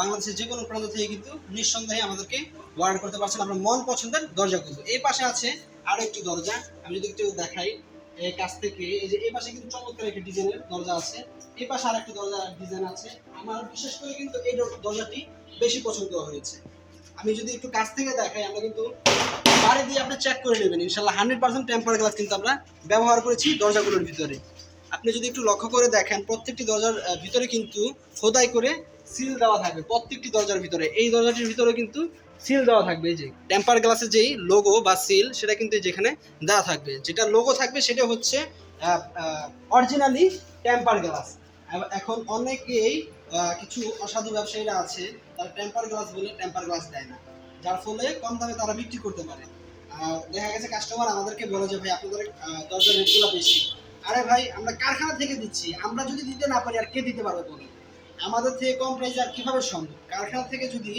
বাংলাদেশের যে কোনো প্রান্ত থেকে কিন্তু নিঃসন্দেহে আমাদেরকে অর্ডার করতে পারছেন। আমরা মন পছন্দের দরজা খুলবো। এই পাশে আছে আরও একটি দরজা। আমি যদি একটু দেখাই এই কাছ থেকে, এই যে এই পাশে কিন্তু চমৎকার একটি ডিজাইনের দরজা আছে। এই পাশে আর একটি দরজা ডিজাইন আছে। আমার বিশেষ করে কিন্তু এই দরজাটি বেশি পছন্দ হয়েছে। আমি যদি একটু কাছ থেকে দেখাই, আমরা কিন্তু বাড়ি দিয়ে আপনি চেক করে নেবেন। ইনশাল্লাহ হান্ড্রেড পার্সেন্ট টেম্পার গ্লাস কিন্তু আমরা ব্যবহার করেছি দরজাগুলোর ভিতরে। আপনি যদি একটু লক্ষ্য করে দেখেন, প্রত্যেকটি দরজার ভিতরে কিন্তু খোদাই করে সিল দেওয়া থাকবে প্রত্যেকটি দরজার ভিতরে। এই দরজাটির ভিতরে কিন্তু সিল দেওয়া থাকবে, এই যে টেম্পার গ্লাসের যেই লোগো বা সিল সেটা কিন্তু যেখানে দেওয়া থাকবে। যেটা লোগো থাকবে সেটা হচ্ছে অরিজিনালি টেম্পার গ্লাস এখন অনেকেই কিছু অসাধু ব্যবসায়ীরা আছে, তারা টেম্পার গ্লাস বলে টেম্পার গ্লাস দেয় না। যার ফলে কম দামে তারা বিক্রি করতে পারে। দেখা গেছে কাস্টমার আমাদেরকে বলে যে, ভাই, আপনাদের দরজার রেটগুলো বেশি। আরে ভাই, আমরা কারখানা থেকে দিচ্ছি। আমরা যদি দিতে না পারি, আর কে দিতে পারবে বলুন? আমাদের থেকে কম প্রাইসে আর কীভাবে সম্ভব? কারখানা থেকে যদি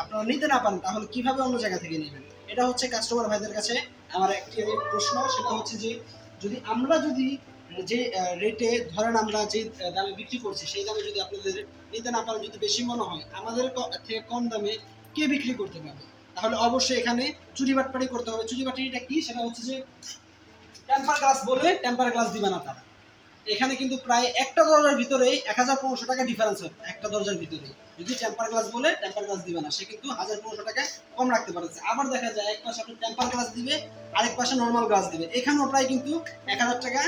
আপনারা নিতে না পারেন, তাহলে কীভাবে অন্য জায়গা থেকে নেবেন? এটা হচ্ছে কাস্টমার ভাইদের কাছে আমার একটি প্রশ্ন, সেটা হচ্ছে যে, যদি আমরা যদি যে রেটে ধরেন আমরা যে দামে বিক্রি করছি, সেই দামে যদি আপনাদের নিতে না পারেন, যদি বেশি মনে হয়, আমাদের থেকে কম দামে কে বিক্রি করতে পারবে? তাহলে অবশ্যই এখানে চুরি বাটপাড়ি করতে হবে। চুরি বাটপাড়িটা কি? সেটা হচ্ছে যে টেম্পার গ্লাস বলে টেম্পার গ্লাস দিবে না তারা। এখানে কিন্তু প্রায় একটা দরজার ভিতরেই এক হাজার পনেরোশো টাকা ডিফারেন্স হবে একটা দরজার ভিতরে যদি টেম্পার গ্লাস বলে টেম্পার গ্লাস দিবে না। সে কিন্তু হাজার পনেরোশো টাকা কম রাখতে পারছে আবার দেখা যায়, এক পাশে আপনি টেম্পার গ্লাস দিবে, আরেক পাশে নর্মাল গ্লাস দিবে। এখানেও প্রায় কিন্তু এক হাজার টাকা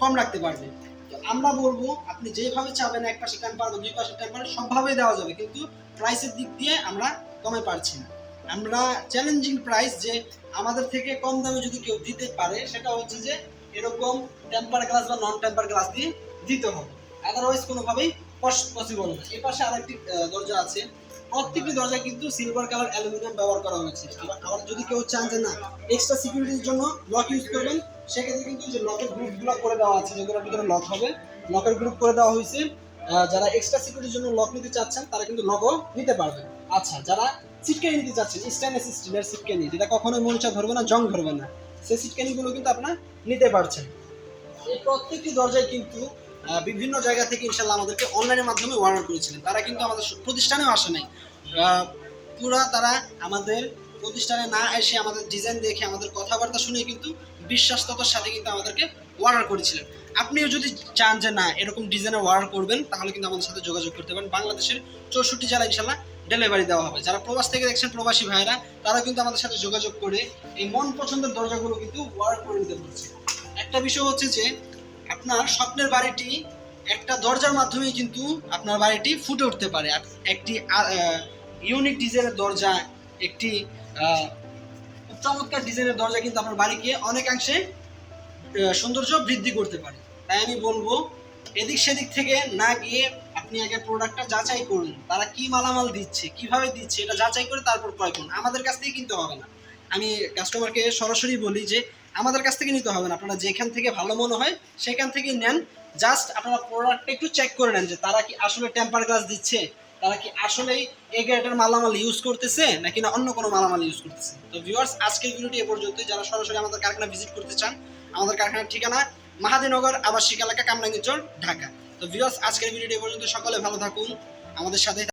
কম রাখতে পারবে। তো আমরা বলব, আপনি যেভাবে চাবেন, এক পাশে টেম্পার বা দুই পাশে টেম্পার সবভাবেই দেওয়া যাবে। কিন্তু প্রাইসের দিক দিয়ে আমরা কমে পারছি না। আমরা চ্যালেঞ্জিং প্রাইস যে আমাদের থেকে কম দামে যদি কেউ দিতে পারে, সেটা হচ্ছে যে এরকম টেম্পার গ্লাস বা নন টেম্পার গ্লাস দিয়ে দিতে হবে। আদারওয়াইজ কোনোভাবেই পসিবল না। এর পাশে আরেকটি দরজা আছে। প্রত্যেকটি দরজায় কিন্তু সিলভার কালার অ্যালুমিনিয়াম ব্যবহার করা হয়েছে। আবার যদি কেউ চান যে না এক্সট্রা সিকিউরিটির জন্য লক ইউজ করবেন, সেক্ষেত্রে কিন্তু যে লকের গ্রুপগুলো করে দেওয়া আছে, যেগুলোর ভিতরে লক হবে লকের গ্রুপ করে দেওয়া হয়েছে। যারা এক্সট্রা সিকিউরিটির জন্য লক নিতে চাচ্ছেন, তারা কিন্তু লকও নিতে পারবেন। আচ্ছা যারা সিটকানি নিতে চাচ্ছেন স্টেনলেস স্টিলের সিটকানি যেটা কখনোই মরিচা ধরবে না, জং ধরবে না। সেই সিটকানিগুলো কিন্তু আপনারা নিতে পারছেন। এই প্রত্যেকটি দরজায় কিন্তু বিভিন্ন জায়গা থেকে ইনশাল্লাহ আমাদেরকে অনলাইনের মাধ্যমে অর্ডার করেছিলেন। তারা কিন্তু আমাদের প্রতিষ্ঠানে প্রতিষ্ঠানেও আসে নাই। পুরা তারা আমাদের প্রতিষ্ঠানে না এসে আমাদের ডিজাইন দেখে আমাদের কথাবার্তা শুনে কিন্তু বিশ্বাসতার সাথে কিন্তু আমাদেরকে অর্ডার করেছিলেন। আপনিও যদি চান যে না, এরকম ডিজাইনের অর্ডার করবেন, তাহলে কিন্তু আমাদের সাথে যোগাযোগ করতে পারেন। বাংলাদেশের চৌষট্টি জেলা ইনশাল্লাহ ডেলিভারি দেওয়া হবে। যারা প্রবাস থেকে দেখছেন, প্রবাসী ভাইরা তারা কিন্তু আমাদের সাথে যোগাযোগ করে এই মন পছন্দের দরজাগুলো কিন্তু ওয়ার করে নিতে পারছে একটা বিষয় হচ্ছে যে, আপনার স্বপ্নের বাড়িটি একটা দরজার মাধ্যমেই কিন্তু আপনার বাড়িটি ফুটে উঠতে পারে। একটি ইউনিক ডিজাইনের দরজা, একটি চমৎকার ডিজাইনের দরজা কিন্তু আপনার বাড়িকে অনেকাংশে সৌন্দর্য বৃদ্ধি করতে পারে। তাই আমি বলব, এদিক সেদিক থেকে না গিয়ে আপনি আগে প্রোডাক্টটা যাচাই করুন, তারা কি মালামাল দিচ্ছে, কীভাবে দিচ্ছে, এটা যাচাই করে তারপর ক্রয় করুন। আমাদের কাছ থেকে কিনতে হবে না। আমি কাস্টমারকে সরাসরি বলি যে, আমাদের কাছ থেকে নিতে হবে না। আপনারা যেখান থেকে ভালো মনে হয়, সেখান থেকে নেন। জাস্ট আপনারা প্রোডাক্টটা একটু চেক করে নেন যে, তারা কি আসলে টেম্পার গ্লাস দিচ্ছে, তারা কি আসলেই এই গ্রেডের মালামাল ইউজ করতেছে, নাকি না অন্য কোনো মালামাল ইউজ করতেছে। তো ভিউয়ার্স আজকের ভিডিওটি এ পর্যন্ত যারা সরাসরি আমাদের কারখানা ভিজিট করতে চান আমাদের কারখানার ঠিকানা মাহাদিনগর আবাসিক এলাকা কামরাঙ্গীর ঢাকা। তো ভিউয়ার্স আজকের ভিডিওটি পর্যন্ত, সকলে ভালো থাকুন। আমাদের সাথে